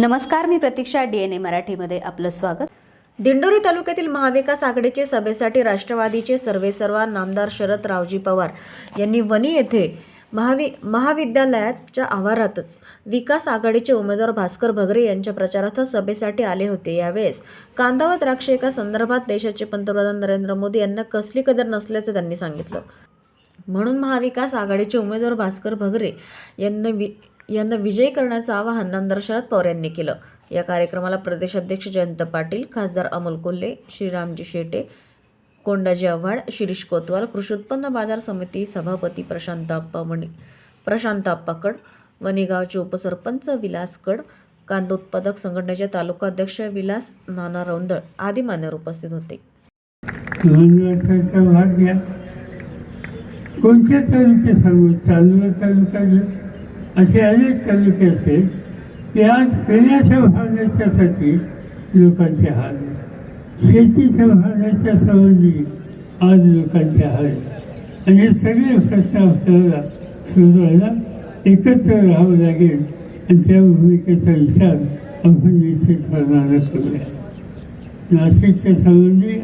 नमस्कार मी प्रतीक्षा D N A मराठीमध्ये आपलं स्वागत. दिंडोरी तालुक्यातील महाविकास आघाडीचे सभेसाठी राष्ट्रवादीचे सर्वेसर्वा नामदार शरद रावजी पवार यांनी वणी येथे महावि महाविद्यालयाच्या आवारातच विकास आघाडीचे उमेदवार भास्कर भगरे यांच्या प्रचारार्थ सभेसाठी आले होते. यावेळेस कांदा व द्राक्ष एका संदर्भात देशाचे पंतप्रधान नरेंद्र मोदी यांना कसली कदर नसल्याचं त्यांनी सांगितलं. म्हणून महाविकास आघाडीचे उमेदवार भास्कर भगरे यांना वि यांना विजयी करण्याचं आवाहन आमदार शरद पवार यांनी केलं. या कार्यक्रमाला प्रदेशाध्यक्ष जयंत पाटील खासदार अमोल कोल्हे श्रीरामजी शेटे कोंडाजी आव्हाड शिरीष कोतवाल कृषी उत्पन्न बाजार समिती सभापती प्रशांताप्पा मणी प्रशांत कड वणीगावचे उपसरपंच विलास कड कांदा उत्पादक संघटनेचे तालुका अध्यक्ष विलास नाना रौंदळ आदी मान्यवर उपस्थित होते. कोणत्या वर्षाचा सांगू? चालू तालुका असे अनेक तालुके असते की आज पिण्याच्या भावनेच्यासाठी लोकांचे हाल आहे. शेतीच्या भावनेच्या संबंधी आज लोकांचे हाल आहे. आणि हे सगळे प्रश्न आपल्याला सोडवायला एकत्र राहावं लागेल आणि त्या भूमिकेचा विचार आपण निश्चितपणानं करूया नाशिकच्या संबंधी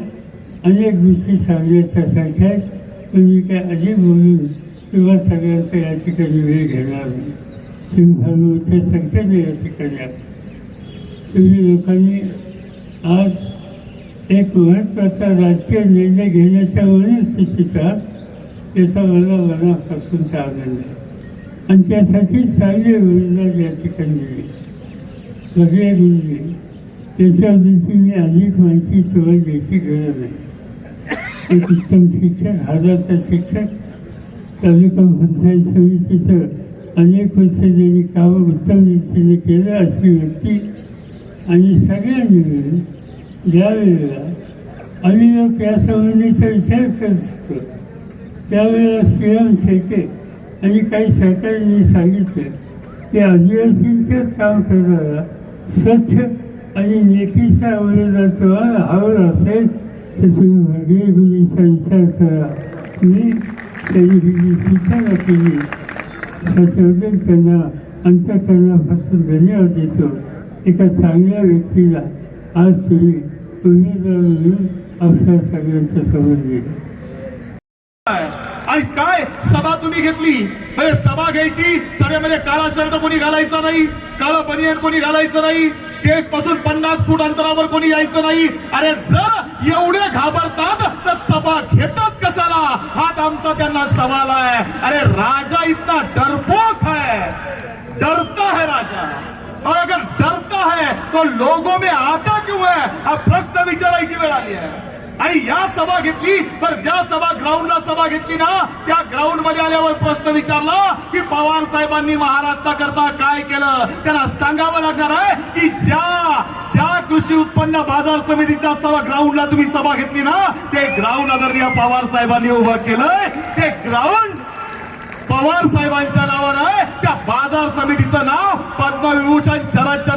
अनेक गोष्टी सांगण्याच्यासारख्या आहेत पण मी काय अधिक बोलून किंवा सगळ्यांचं या ठिकाणी वेळ घेणार नाही तुम्ही भानुमती संख्येने या ठिकाणी आहे. तुम्ही लोकांनी आज एक महत्त्वाचा राजकीय निर्णय घेण्याच्या मनस्थितीत आहात याचा मला मनापासूनचा आनंद आहे. आणि त्यासाठी चांगले योजना या ठिकाणी दिली. सगळे गुरुजी त्याच्याबद्दलची मी अधिक माहिती तुम्हाला द्यायची गरज नाही. एक उत्तम शिक्षक हजारचा शिक्षक तालुका पंचायत समितीचं अनेक वर्ष ज्यांनी कामं उत्तम रीतीने केलं अशी व्यक्ती आणि सगळ्यांनी मिळून ज्यावेळेला आम्ही लोक या संबंधीचा विचार करत होतो त्यावेळेला श्रीराम शेटे आणि काही सरकारांनी सांगितलं की आदिवासींचंच काम करणारा स्वच्छ आणि नेतीचा तुम्हाला हवं असेल तर तुम्ही वगैरे विचार करा. मी त्यांनी ही जी केली त्याच्याबद्दल त्यांना अंतकरणापासून धन्यवाद देतो एका चांगल्या व्यक्तीला आज तुम्ही उमेदवार म्हणून आपल्या सगळ्यांच्या समोर दिलं आज काय सभा तुम्ही घेतली? म्हणजे सभा घ्यायची. सभेमध्ये काळा शर्ट कोणी घालायचा नाही काळा बनियन कोणी घालायचं नाही स्टेजपासून पन्नास फूट अंतरावर कोणी यायचं नाही. अरे जर एवढे घाबरतात तर सभा घेतात कशाला? हात आमचा त्यांना सवाल आहे. अरे राजा इतना डरपोक है डरता है राजा. और अगर डरता है तो लोगों में आता क्यों है? हा प्रश्न विचारायची वेळ आली आहे. आणि या सभा घेतली तर ज्या सभा ग्राउंडला सभा घेतली ना त्या ग्राउंडमध्ये आल्यावर प्रश्न विचारला की पवार साहेबांनी महाराष्ट्राकरता काय केलं? त्यांना सांगावं लागणार आहे की ज्या ज्या कृषी उत्पन्न बाजार समितीच्या सभा ग्राउंडला तुम्ही सभा घेतली ना ते ग्राउंड आदरणीय पवार साहेबांनी उभं केलंय. ते ग्राउंड पवार साहेबांच्या नावानं आहे. त्या बाजार समितीचं नाव पद्मविभूषण शरदचंद्रजी